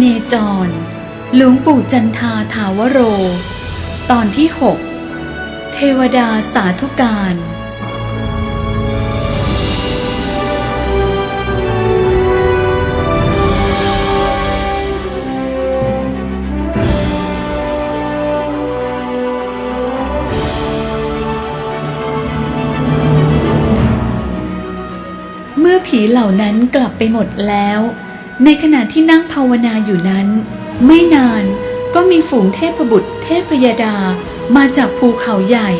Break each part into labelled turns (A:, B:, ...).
A: เนจร หลวงปู่จันทาถาวโร ตอนที่ 6 เทวดาสาธุการ เมื่อผีเหล่านั้นกลับไปหมดแล้ว ในขณะที่นั่งภาวนาอยู่นั้น ไม่นานก็มีฝูงเทพบุตรเทพยดามาจากภูเขาใหญ่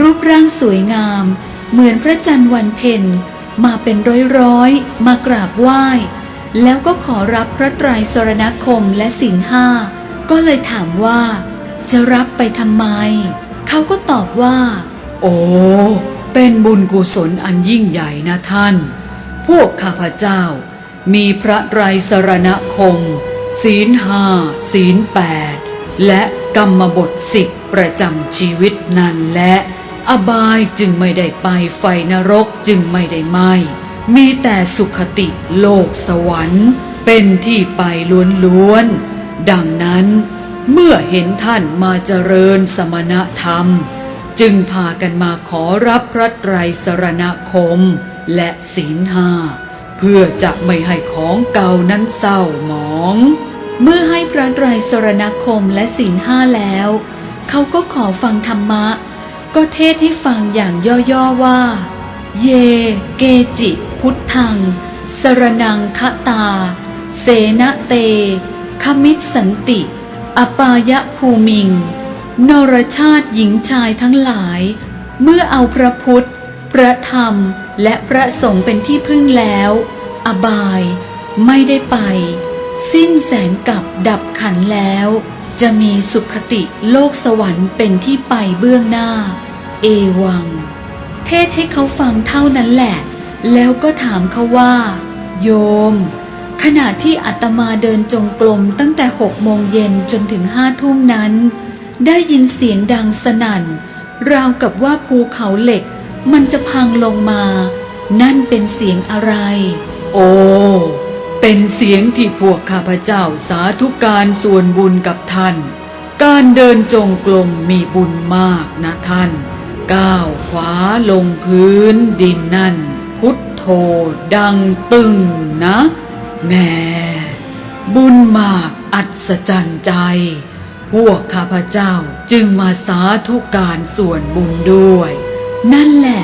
A: รูปร่างสวยงาม เหมือนพระจันทร์วันเพ็ญมาเป็นร้อยๆมากราบไหว้ แล้วก็ขอรับพระไตรสรณคมและศีลห้า ก็เลยถามว่า จะรับไปทำไม เขาก็ตอบว่า
B: โอ้ เป็นบุญกุศลอันยิ่งใหญ่นะท่าน พวกข้าพเจ้า มีพระไตรสรณคม ศีลห้าศีลแปดและกรรมบทสิบประจำชีวิตนั่นและ อบายจึงไม่ได้ไปไฟนรกจึงไม่ได้ไหมมีแต่สุขติโลกสวรรค์ เป็นที่ไปล้วนๆ ดังนั้น เมื่อเห็นท่านมาเจริญสมณธรรม จึงพากันมาขอรับพระไตรสรณคม และศีลห้า เพื่อจะไม่ให้ของเก่านั้นเศร้าหมอง
A: เมื่อให้พระไตรสรณคมและศีลห้าแล้ว เขาก็ขอฟังธรรมะ ก็เทศให้ฟังอย่างย่อๆว่า เย เกจิ พุทธัง สรนังคตา เสนะเต ขมิตสันติ อปายะภูมิง นรชาติหญิงชายทั้งหลาย เมื่อเอาพระพุทธ ระธรรมและพระสงฆ์เป็นที่พึ่งแล้ว อบายไม่ได้ไป สิ้นแสนกับดับขันแล้ว จะมีสุขติโลกสวรรค์เป็นที่ไปเบื้องหน้า เอวัง เทศให้เขาฟังเท่านั้นแหละ แล้วก็ถามเขาว่า โยม ขณะที่อาตมาเดินจงกรมตั้งแต่หกโมงเย็นจนถึงห้าทุ่มนั้น ได้ยินเสียงดังสนั่น ราวกับว่าภูเขาเหล็ก มันจะพังลงมา นั่นเป็นเสียงอะไร
B: โอ้เป็นเสียงที่พวกข้าพเจ้าสาธุการส่วนบุญกับท่าน การเดินจงกรมมีบุญมากนะท่าน ก้าวขวาลงพื้นดินนั่น พุทโธดังตึงนะแหม่บุญมากอัศจรรย์ใจ พวกข้าพเจ้าจึงมาสาธุการส่วนบุญด้วย
A: นั่นแหละ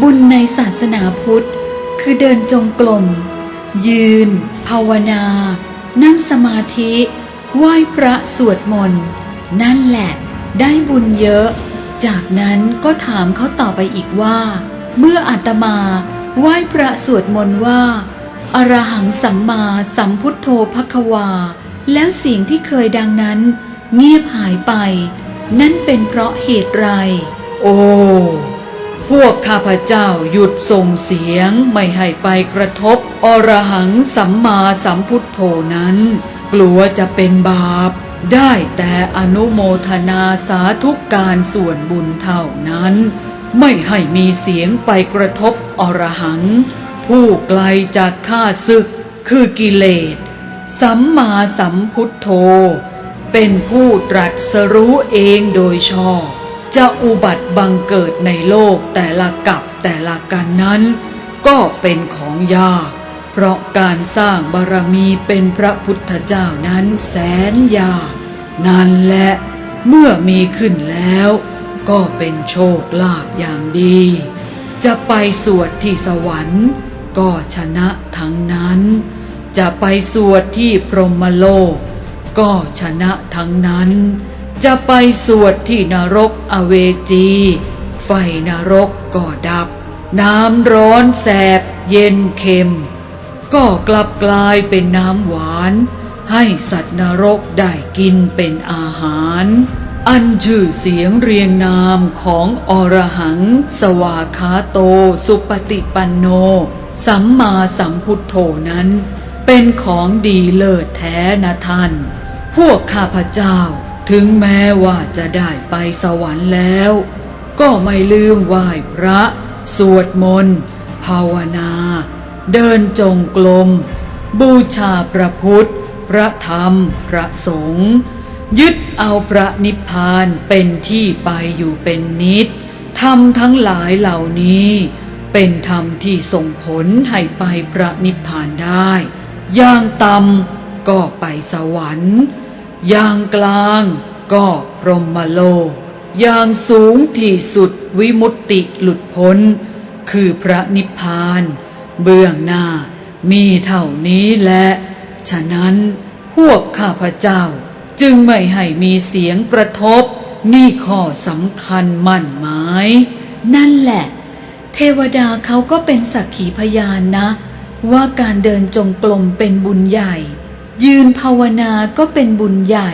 A: บุญในศาสนาพุทธ คือเดินจงกรมยืน ภาวนา นั่งสมาธิ ไหว้พระสวดมนต์ นั่นแหละ ได้บุญเยอะ จากนั้นก็ถามเขาต่อไปอีกว่า เมื่ออาตมาไหว้พระสวดมนต์ว่าอรหังสัมมาสัมพุทโธภควา แล้วเสียงที่เคยดังนั้น เงียบหายไป นั่นเป็นเพราะเหตุไร
B: โอ้ พวกข้าพเจ้าหยุดส่งเสียงไม่ให้ไปกระทบ อรหังสัมมาสัมพุทโธนั้น กลัวจะเป็นบาป ได้แต่อนุโมทนาสาธุการส่วนบุญเท่านั้น ไม่ให้มีเสียงไปกระทบอรหัง ผู้ไกลจากข้าศึกคือกิเลส สัมมาสัมพุทโธ เป็นผู้ตรัสรู้เองโดยชอบ จะอุบัติบังเกิดในโลกแต่ละกับแต่ละกันนั้น ก็เป็นของยาก เพราะการสร้างบารมีเป็นพระพุทธเจ้านั้นแสนยากนั่นแหละเมื่อมีขึ้นแล้ว ก็เป็นโชคลาภอย่างดี จะไปสวดที่สวรรค์ ก็ชนะทั้งนั้น จะไปสวดที่พรหมโลก ก็ชนะทั้งนั้น จะไปสวดที่นรกอเวจี ไฟนรกก็ดับ น้ำร้อนแสบเย็นเค็ม ก็กลับกลายเป็นน้ำหวาน ให้สัตว์นรกได้กินเป็นอาหาร อันชื่อเสียงเรียงนามของอรหัง สวาคาโต สุปฏิปันโน สัมมาสัมพุทโธนั้น เป็นของดีเลิศแท้นะท่าน พวกข้าพเจ้า ถึงแม้ว่าจะได้ไปสวรรค์แล้ว ก็ไม่ลืมไหว้พระ สวดมนต์ ภาวนา เดินจงกรมบูชาพระพุทธ พระธรรม พระสงฆ์ยึดเอาพระนิพพานเป็นที่ไปอยู่เป็นนิดธรรมทั้งหลายเหล่านี้ เป็นธรรมที่ส่งผลให้ไปพระนิพพานได้ อย่างต่ำก็ไปสวรรค์ อย่างกลางก็พรหมโลก อย่างสูงที่สุดวิมุตติหลุดพ้น คือพระนิพพาน เบื้องหน้ามีเท่านี้และ ฉะนั้นพวกข้าพเจ้าจึงไม่ให้มีเสียงกระทบ นี่ข้อสำคัญมั่นหมาย
A: นั่นแหละ เทวดาเขาก็เป็นสักขีพยานนะ ว่าการเดินจงกรมเป็นบุญใหญ่ ยืนภาวนาก็เป็นบุญใหญ่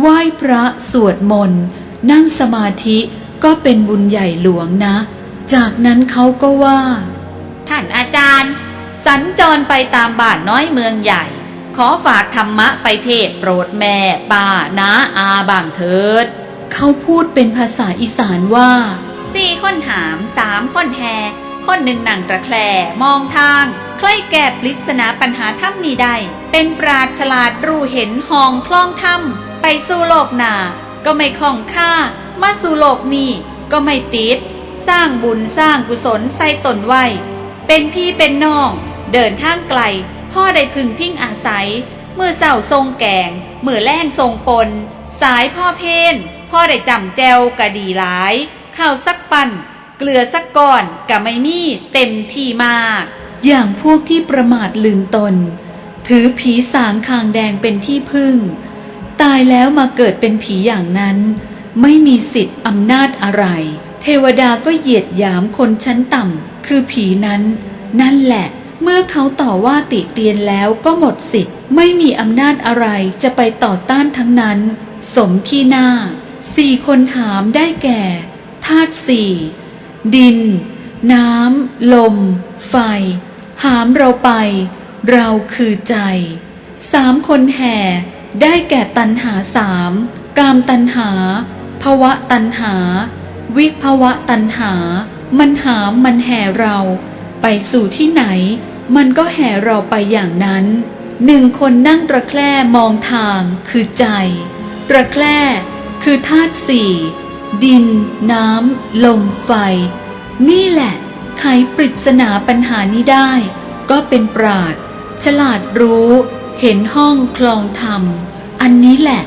A: ไหว้พระสวดมนต์นั่งสมาธิก็เป็นบุญใหญ่หลวงนะ จากนั้นเขาก็ว่า
C: ท่านอาจารย์ สัญจรไปตามบ้านน้อยเมืองใหญ่ ขอฝากธรรมะไปเทศโปรดแม่ป้าน้าอาบางเถิด
A: เขาพูดเป็นภาษาอีสานว่า
C: สี่คนหามสามคนแฮคนหนึ่งนั่งตะแคลมองทาง ใครแก้ปริศนาปัญหาถ้ำนี้ได้ เป็นปราดฉลาดรู้เห็นหองคล้องถ้ำไปสู่โลกหนาก็ไม่คล่องค่า มาสู่โลกนี้ก็ไม่ติด สร้างบุญสร้างกุศลใส่ตนไว้ เป็นพี่เป็นน้อง เดินทางไกล พ่อได้พึงพิงอาศัยเมื่อเศร้าทรงแกงเมื่อแล่งทรงปน สายพ่อเพนพ่อได้จำแจวกะดีหลาย ข้าวสักปันเกลือสักก้อนกะไม่มีเต็มที่มาก
A: อย่างพวกที่ประมาทลืมตน ถือผีสางคางแดงเป็นที่พึ่ง ตายแล้วมาเกิดเป็นผีอย่างนั้น ไม่มีสิทธิ์อำนาจอะไร เทวดาก็เหยียดหยามคนชั้นต่ำคือผีนั้น นั่นแหละเมื่อเขาต่อว่าติเตียนแล้วก็หมดสิทธิ์ ไม่มีอำนาจอะไรจะไปต่อต้านทั้งนั้น สมขี้หน้า สี่คนหามได้แก่ธาตุสี่ดิน น้ำ ลม ไฟ หามเราไป เราคือใจ สามคนแห่ ได้แก่ตันหาสามกามตันหา ภวะตันหา วิภวะตันหา มันหามมันแห่เรา ไปสู่ที่ไหน มันก็แห่เราไปอย่างนั้น หนึ่งคนนั่งตะแคร่มองทางคือใจตะแคร่คือธาตุสี่ดิน น้ำ ลม ไฟ นี่แหละ ไขปริศนาปัญหานี้ได้ ก็เป็นปราดฉลาดรู้ เห็นห้องคลองธรรม อันนี้แหละ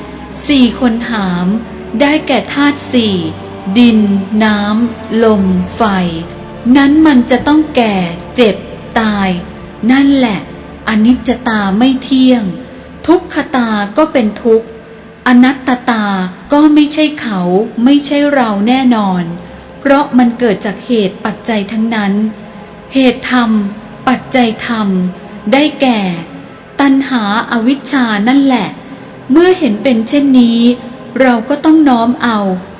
A: สี่คนหาม ได้แก่ธาตุสี่ ดิน น้ำ ลม ไฟ นั้นมันจะต้องแก่ เจ็บ ตาย นั่นแหละอนิจจตาไม่เที่ยง ทุกขตาก็เป็นทุกข์อนัตตตาก็ไม่ใช่เขาไม่ใช่เราแน่นอน เพราะมันเกิดจากเหตุปัจจัยทั้งนั้น เหตุธรรม ปัจจัยธรรม ได้แก่ ตัณหาอาวิชชานั่นแหละ เมื่อเห็นเป็นเช่นนี้ เราก็ต้องน้อมเอา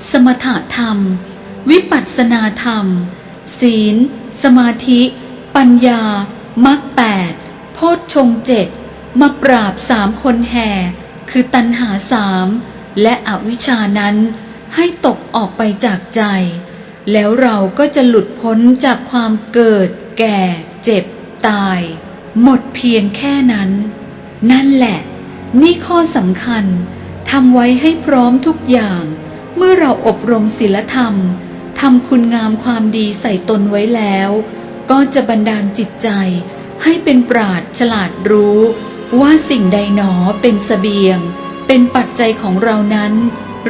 A: สมถะธรรม วิปัสสนาธรรม ศีล สมาธิ ปัญญามรรคแปดโพชฌงเจ็ดมาปราบสามคนแห่ คือตัณหาสามและอวิชชานั้นให้ตกออกไปจากใจ แล้วเราก็จะหลุดพ้นจากความเกิด แก่ เจ็บ ตาย หมดเพียงแค่นั้น นั่นแหละ นี่ข้อสำคัญทำไว้ให้พร้อมทุกอย่าง เมื่อเราอบรมศีลธรรมทำคุณงามความดีใส่ตนไว้แล้ว ก็จะบันดาลจิตใจ ให้เป็นปราดฉลาดรู้ ว่าสิ่งใดหนอเป็นสเสบียง เป็นปัจจัยของเรานั้น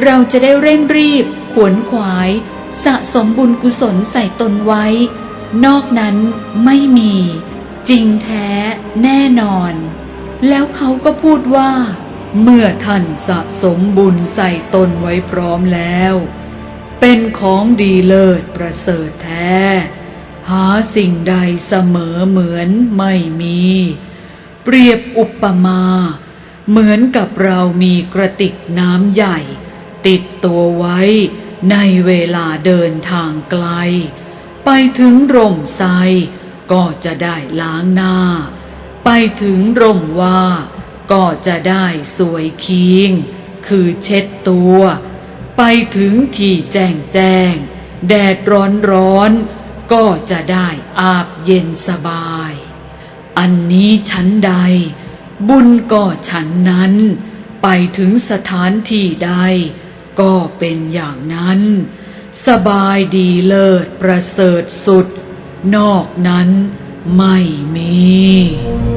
A: เราจะได้เร่งรีบ ขวนขวาย สะสมบุญกุศลใส่ตนไว้ นอกนั้นไม่มี จริงแท้แน่นอน แล้วเขาก็พูดว่า
B: เมื่อท่านสะสมบุญใส่ตนไว้พร้อมแล้ว เป็นของดีเลิศประเสริฐแท้ หาสิ่งใดเสมอเหมือนไม่มี เปรียบอุปมา เหมือนกับเรามีกระติกน้ำใหญ่ ติดตัวไว้ ในเวลาเดินทางไกล ไปถึงร่มไทรก็จะได้ล้างหน้า ไปถึงร่มว่า ก็จะได้สวยคิง คือเช็ดตัว ไปถึงที่แจ้งแจ้ง แดดร้อนร้อน ก็จะได้อาบเย็นสบาย อันนี้ชั้นใด บุญก็ฉันนั้น ไปถึงสถานที่ใด ก็เป็นอย่างนั้น สบายดีเลิศประเสริฐสุด นอกนั้นไม่มี